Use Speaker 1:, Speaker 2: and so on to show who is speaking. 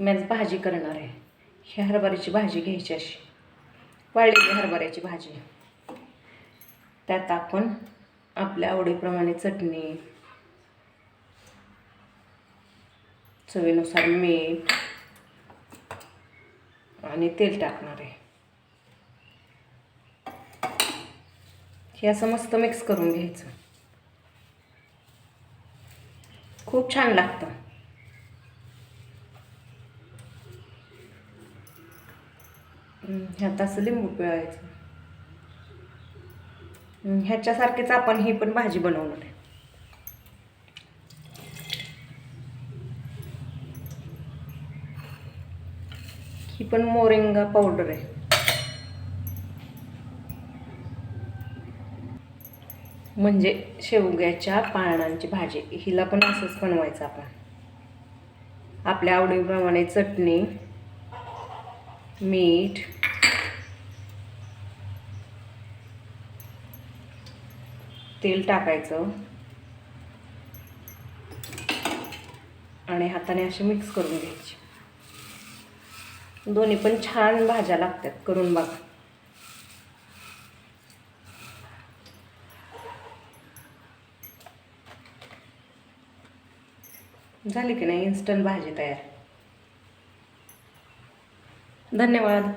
Speaker 1: मी आज भाजी करणार आहे. ही हरभऱ्याची भाजी घ्यायची अशी. वाळलेली हरभऱ्याची भाजी. त्यात आपण आपल्या आवडीप्रमाणे चटणी चवीनुसार मीठ आणि तेल टाकणार आहे. हे असं मस्त मिक्स करून घ्यायचं. खूप छान लागतं. ह्यात असं लिंबू पिळायचं. ह्याच्यासारखेच आपण ही पण भाजी बनवणार आहे. ही पण मोरिंगा पावडर आहे. म्हणजे शेवग्याच्या पानांची भाजी. हिला पण असंच बनवायचं आपण. आपल्या आवडीप्रमाणे चटणी मीठ तेल टाकायचं. आणि हाताने असे मिक्स करून घ्यायचे. दोन्ही पण छान भाज्या लागतात करून बघा. झाली की नाही? इन्स्टंट भाजी तयार. धन्यवाद.